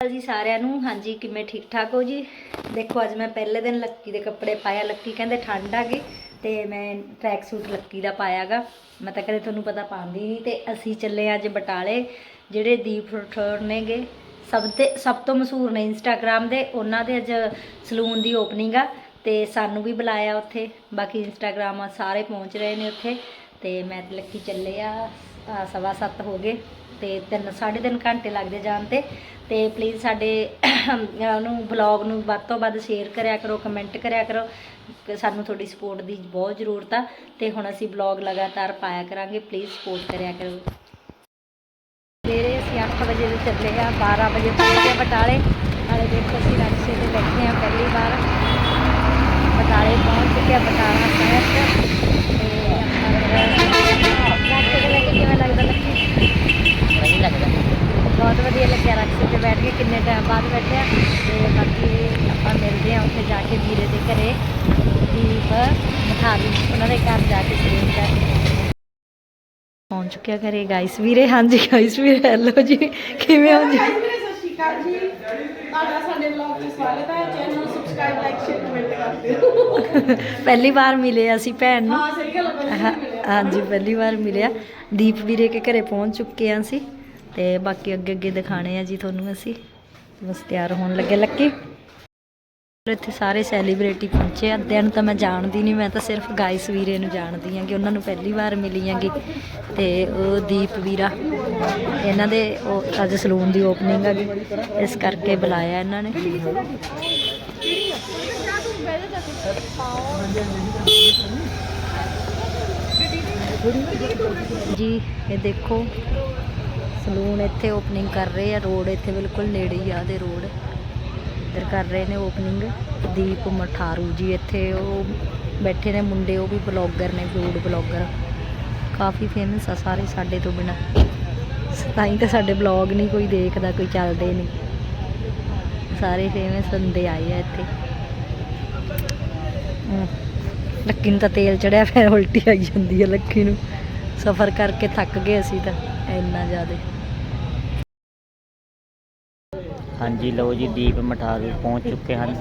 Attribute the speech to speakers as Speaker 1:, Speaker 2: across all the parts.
Speaker 1: ਸਤਿ ਜੀ ਸਾਰਿਆਂ ਨੂੰ। ਹਾਂਜੀ ਕਿਵੇਂ ਠੀਕ ਠਾਕ ਹੋ ਜੀ? ਦੇਖੋ ਅੱਜ ਮੈਂ ਪਹਿਲੇ ਦਿਨ ਲੱਕੀ ਦੇ ਕੱਪੜੇ ਪਾਇਆ। ਲੱਕੀ ਕਹਿੰਦੇ ਠੰਡ ਆ ਗਈ ਤੇ ਮੈਂ ਟਰੈਕ ਸੂਟ ਲੱਕੀ ਦਾ ਪਾਇਆਗਾ। ਮੈਂ ਤਾਂ ਕਦੇ ਤੁਹਾਨੂੰ ਪਤਾ ਪਾਉਂਦੀ ਨਹੀਂ ਤੇ ਅਸੀਂ ਚੱਲੇ ਅੱਜ ਬਟਾਲੇ ਜਿਹੜੇ ਦੀਪ ਰਠੌਰ ਨੇਗੇ। ਸਭ ਤੇ ਸਭ ਤੋਂ ਮਸ਼ਹੂਰ ਨੇ ਇੰਸਟਾਗ੍ਰam ਦੇ। ਉਹਨਾਂ ਦੇ ਅੱਜ ਸਲੂਨ ਦੀ ਓਪਨਿੰਗ ਆ ਤੇ ਸਾਨੂੰ ਵੀ ਬੁਲਾਇਆ ਉੱਥੇ। ਬਾਕੀ ਇੰਸਟਾਗ੍ਰਾਮ ਸਾਰੇ ਪਹੁੰਚ ਰਹੇ ਨੇ ਉੱਥੇ ਤੇ ਮੈਂ ਤੇ ਲੱਕੀ ਚੱਲੇ ਆ, ਸਵਾ ਸੱਤ ਹੋ ਗਏ ਤੇ ਤਿੰਨ, ਸਾਢੇ ਤਿੰਨ ਘੰਟੇ ਲੱਗਦੇ ਜਾਣ ਤੇ। ਤੇ ਪਲੀਜ਼ ਸਾਡੇ ਉਹਨੂੰ ਬਲੌਗ ਨੂੰ ਵੱਧ ਤੋਂ ਵੱਧ ਸ਼ੇਅਰ ਕਰਿਆ ਕਰੋ ਕਮੈਂਟ ਕਰਿਆ ਕਰੋ। ਕਿ ਸਾਨੂੰ ਤੁਹਾਡੀ ਸਪੋਰਟ ਦੀ ਬਹੁਤ ਜ਼ਰੂਰਤ ਆ ਤੇ ਹੁਣ ਅਸੀਂ ਬਲੌਗ ਲਗਾਤਾਰ ਪਾਇਆ ਕਰਾਂਗੇ ਪਲੀਜ਼ ਸਪੋਰਟ ਕਰਿਆ ਕਰੋ। ਸਵੇਰੇ ਅਸੀਂ 8 ਵਜੇ ਦੇ ਚੱਲੇ ਆ 12 ਵਜੇ ਪਹੁੰਚੇ ਆ ਬਟਾਲੇ। ਨਾਲੇ ਦੇਖੋ ਅਸੀਂ ਰਕਸ਼ੇ ਤੇ ਬੈਠੇ ਆ, ਪਹਿਲੀ ਵਾਰ। ਬਟਾਲੇ ਪਹੁੰਚ ਚੁੱਕੇ ਬਟਾਲਾ ਸ਼ਹਿਰ ਚ ਤੇ ਆਪਾਂ ਰਕਸ਼ੇ ਤੇ ਬੈਠ ਕੇ ਕਿਵੇਂ ਲੱਗਦਾ ਲੱਗੀ
Speaker 2: ਸਹੀ ਲੱਗਦਾ
Speaker 1: ਬਹੁਤ ਵਧੀਆ ਲੱਗਿਆ ਰਕਸ਼ੇ ਤੇ ਬੈਠ ਕੇ ਕਿੰਨੇ ਟਾਈਮ ਬਾਅਦ ਬੈਠੇ ਆ ਤੇ ਬਾਕੀ ਆਪਾਂ ਮਿਲਦੇ ਆ ਉੱਥੇ ਜਾ ਕੇ ਵੀਰੇ ਦੇ ਘਰੇ ਦੀਪ ਉਹਨਾਂ ਦੇ ਘਰ ਜਾ ਕੇ ਪਹੁੰਚ ਚੁੱਕਿਆ ਘਰੇ ਗਾਇਸ ਵੀਰੇ। ਹਾਂਜੀ ਗਾਇਸ ਵੀਰੇ ਹੈਲੋ ਜੀ। ਕਿਵੇਂ ਹੋ ਜੀ?
Speaker 3: ਵੀਰੇ ਸਤਿ ਸ਼੍ਰੀ ਅਕਾਲ ਜੀ। ਤੁਹਾਡਾ ਸਾਡੇ ਵਲੌਗ 'ਚ ਸਵਾਗਤ ਹੈ। ਚੈਨਲ ਨੂੰ ਸਬਸਕ੍ਰਾਈਬ ਲਾਈਕ ਸ਼ੇਅਰ ਕਮੈਂਟ ਕਰ ਦਿਓ
Speaker 1: ਪਹਿਲੀ ਵਾਰ ਮਿਲੇ ਅਸੀਂ ਭੈਣ ਨੂੰ।
Speaker 3: ਹਾਂ ਸਹੀ ਗੱਲ ਹੈ
Speaker 1: ਹਾਂ- ਹਾਂਜੀ ਪਹਿਲੀ ਵਾਰ ਮਿਲਿਆ। ਦੀਪ ਵੀਰੇ ਕੇ ਘਰੇ ਪਹੁੰਚ ਚੁੱਕੇ ਹਾਂ ਅਸੀਂ। ਤੇ ਬਾਕੀ ਅੱਗੇ ਅੱਗੇ ਦਿਖਾਣੇ ਆ ਜੀ ਤੁਹਾਨੂੰ ਅਸੀਂ। ਬਸ ਤਿਆਰ ਹੋਣ ਲੱਗੇ ਲੱਕੀ। ਇੱਥੇ ਸਾਰੇ ਸੈਲੀਬ੍ਰਿਟੀ ਪਹੁੰਚੇ ਆ। ਦਿਨ ਤਾਂ ਮੈਂ ਜਾਣਦੀ ਨਹੀਂ, ਮੈਂ ਤਾਂ ਸਿਰਫ ਗਾਇਸ ਵੀਰੇ ਨੂੰ ਜਾਣਦੀ ਹਾਂ ਕਿ ਉਹਨਾਂ ਨੂੰ ਪਹਿਲੀ ਵਾਰ ਮਿਲੀ ਹੈਗੀ ਤੇ ਉਹ ਦੀਪ ਵੀਰਾ। ਇਹਨਾਂ ਦੇ ਉਹ ਅੱਜ ਸਲੂਨ ਦੀ ਓਪਨਿੰਗ ਹੈਗੀ, ਇਸ ਕਰਕੇ ਬੁਲਾਇਆ ਇਹਨਾਂ ਨੇ। ਜੀ, ਇਹ ਦੇਖੋ, ਸਲੂਨ ਇੱਥੇ ਓਪਨਿੰਗ ਕਰ ਰਹੇ ਆ, ਰੋਡ ਇੱਥੇ ਬਿਲਕੁਲ ਨੇੜੇ ਹੀ ਆ ਦੇ ਰੋਡ। ਇੱਧਰ ਕਰ ਰਹੇ ਨੇ ਓਪਨਿੰਗ ਦੀਪ ਮਠਾਰੂ ਜੀ ਇੱਥੇ, ਉਹ ਬੈਠੇ ਨੇ ਮੁੰਡੇ, ਉਹ ਵੀ ਬਲੌਗਰ ਨੇ ਫੂਡ ਬਲੌਗਰ ਕਾਫੀ ਫੇਮਸ ਆ ਸਾਰੇ ਸਾਡੇ ਤੋਂ ਬਿਨਾ। ਤਾਂ ਹੀ ਤਾਂ ਸਾਡੇ ਬਲੌਗ ਨਹੀਂ ਕੋਈ ਦੇਖਦਾ, ਕੋਈ ਚੱਲਦੇ ਨਹੀਂ। ਸਾਰੇ ਫੇਮਸ ਬੰਦੇ ਆਏ ਆ ਇੱਥੇ। ਲੱਕੀ ਨੂੰ ਤਾਂ ਤੇਲ ਚੜਿਆ ਫਿਰ ਉਲਟੀ ਆਈ ਜਾਂਦੀ ਹੈ ਲੱਕੀ ਨੂੰ। ਸਫ਼ਰ ਕਰਕੇ ਥੱਕ ਗਏ ਅਸੀਂ ਤਾਂ, ਇੰਨਾ ਜ਼ਿਆਦਾ।
Speaker 2: ਹਾਂਜੀ, ਲਓ ਜੀ, ਦੀਪ ਮਠਾਰੂ ਪਹੁੰਚ ਚੁੱਕੇ ਹਨ।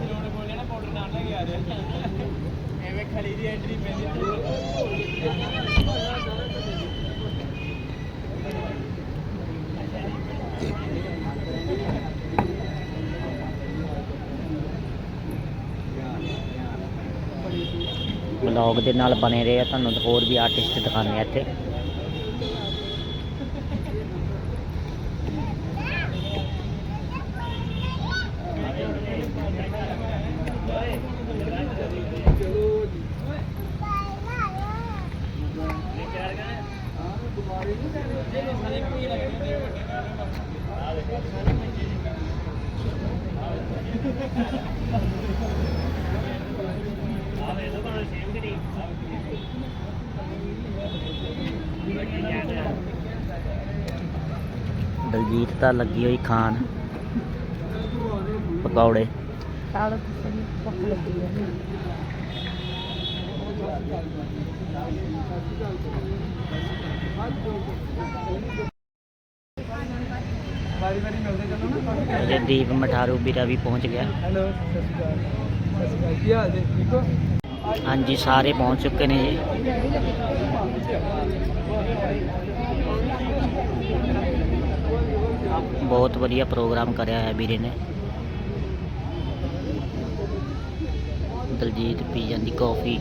Speaker 2: ਬਲੌਗ ਦੇ ਨਾਲ ਬਣੇ ਰਹੇ ਆ, ਤੁਹਾਨੂੰ ਹੋਰ ਵੀ ਆਰਟਿਸਟ ਦਿਖਾਣੇ ਆ ਇੱਥੇ। ਦਲਜੀਤ ਤਾਂ ਲੱਗੀ ਹੋਈ ਖਾਣ। ਪਕੌੜੇ।
Speaker 1: ਸਾਲ ਭੁੱਖ ਲੱਗੀ ਹੈ।
Speaker 3: ਵਾਰੀ ਵਾਰੀ ਮਿਲਦੇ ਚੱਲੋ ਨਾ
Speaker 2: ਜੇ ਦੀਪ ਮਠਾਰੂ ਵੀਰਾ ਵੀ ਪਹੁੰਚ ਗਿਆ।
Speaker 3: ਹੈਲੋ ਸਤਿ ਸ਼੍ਰੀ ਅਕਾਲ। ਸਤਿ ਸ਼੍ਰੀ ਅਕਾਲ ਕੀ ਹਾਲ ਜੀ? ਠੀਕ ਹੋ?
Speaker 2: ਹਾਂਜੀ ਸਾਰੇ ਪਹੁੰਚ ਚੁੱਕੇ ਨੇ ਜੀ। ਬਹੁਤ ਵਧੀਆ ਪ੍ਰੋਗਰਾਮ ਕਰਿਆ ਹੈ ਵੀਰੇ ਨੇ। ਦਲਜੀਤ ਪੀ ਜਾਂਦੀ ਕੌਫੀ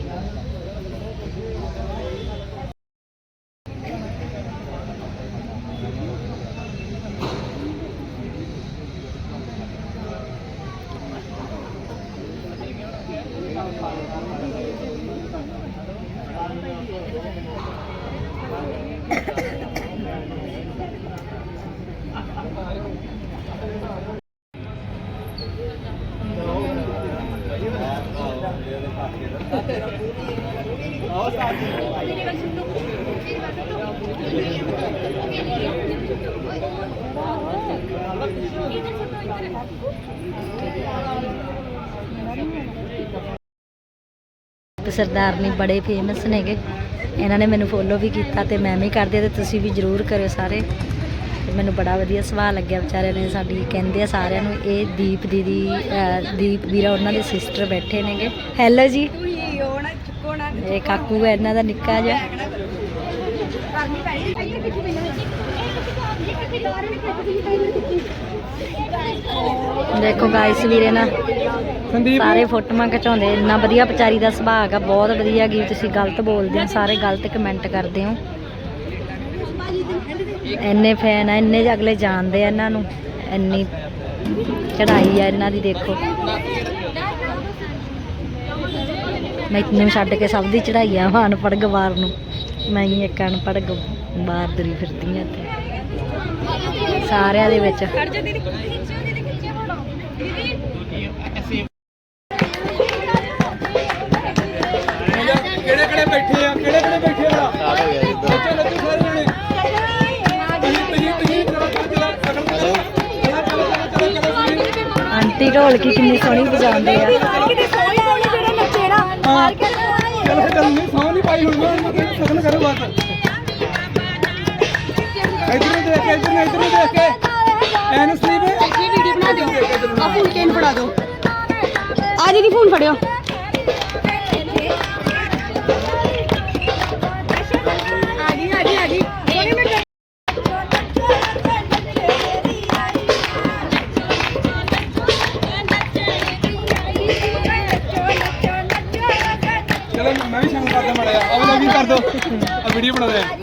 Speaker 1: ਤੇ ਸਰਦਾਰਨੀ ਬੜੇ ਫੇਮਸ ਨੇਗੇ। ਇਹਨਾਂ ਨੇ ਮੈਨੂੰ ਫੋਲੋ ਵੀ ਕੀਤਾ ਤੇ ਮੈਂ ਵੀ ਕਰਦੀ ਆ ਤੇ ਤੁਸੀਂ ਵੀ ਜਰੂਰ ਕਰਿਓ ਸਾਰੇ। ਮੈਨੂੰ ਬੜਾ ਵਧੀਆ ਸਵਾਲ ਲੱਗਿਆ ਵਿਚਾਰਿਆਂ ਨੇ ਸਾਡੀ, ਕਹਿੰਦੇ ਆ ਸਾਰਿਆਂ ਨੂੰ, ਇਹ ਦੀਪ ਦੀਦੀ ਦੀਪ ਵੀਰਾ ਉਹਨਾਂ ਦੇ ਸਿਸਟਰ ਬੈਠੇ ਨੇਗੇ। ਹੈਲੋ ਜੀ। ਇਹ ਕਾਕੂ ਹੈ ਇਹਨਾਂ ਦਾ ਨਿੱਕਾ ਜਿਹਾ। ਦੇਖੋ ਗਾਇਸ ਵੀਰੇ ਨਾ ਸਾਰੇ ਫੋਟੋਆਂ ਖਿਚਾਉਂਦੇ ਇੰਨਾ ਵਧੀਆ ਵਿਚਾਰੀ ਦਾ ਸੁਭਾਅ ਹੈਗਾ ਬਹੁਤ ਵਧੀਆ ਗੀ ਤੁਸੀਂ ਗਲਤ ਬੋਲਦੇ ਹੋ ਸਾਰੇ ਗਲਤ ਕਮੈਂਟ ਕਰਦੇ ਹੋ। ਇੰਨੇ ਫੈਨ ਆ ਇੰਨੇ ਅਗਲੇ ਜਾਣਦੇ ਆ ਇਹਨਾਂ ਨੂੰ ਇੰਨੀ ਚੜਾਈ ਆ ਇਹਨਾਂ ਦੀ ਦੇਖੋ। ਮੈਂ ਮੈਨੂੰ ਛੱਡ ਕੇ ਸਭ ਦੀ ਚੜਾਈ ਆ ਹਾਂ ਅਨਪੜ੍ਹ ਗਵਾਰ ਨੂੰ। ਮੈਂ ਹੀ ਇੱਕ ਅਨਪੜ੍ਹ ਗਵਾਰ ਦਰੀ ਫਿਰਦੀ ਆ ਤੇ ਸਾਰਿਆਂ ਦੇ ਵਿੱਚ।
Speaker 4: ਕਿਹੜੇ ਕਿਹੜੇ ਬੈਠੇ ਆ ਕਿਹੜੇ ਕਿਹੜੇ ਬੈਠੇ ਆ ਆ ਗਿਆ ਇੱਧਰ
Speaker 1: ਆਂਟੀ ਢੋਲਕੀ ਕਿੰਨੀ ਸੋਹਣੀ ਵਜਾਉਂਦੇ ਆ।
Speaker 4: ਚਲੋ ਚਲੋ ਨਹੀਂ ਸੌ ਨਹੀਂ ਪਾਈ ਹੁਣ ਮੈਂ ਸਗਨ ਕਰੋ ਬਾਤ ਇਧਰ ਨੂੰ ਦੇਖ ਕੇ, ਇਧਰ ਨੂੰ ਇਧਰ ਨੂੰ ਦੇਖ ਕੇ। ਐਨ ਸਲੀਪ
Speaker 3: ਜੀ ਵੀਡੀਓ ਬਣਾ ਦਿਓ। ਆ ਫੋਨ ਕੇਨ ਫੜਾ ਦਿਓ? ਆ ਜੀ ਦੀ ਫੋਨ ਫੜਿਓ। ਆ
Speaker 4: ਵੀਡੀਓ ਬਣਾ ਦੇ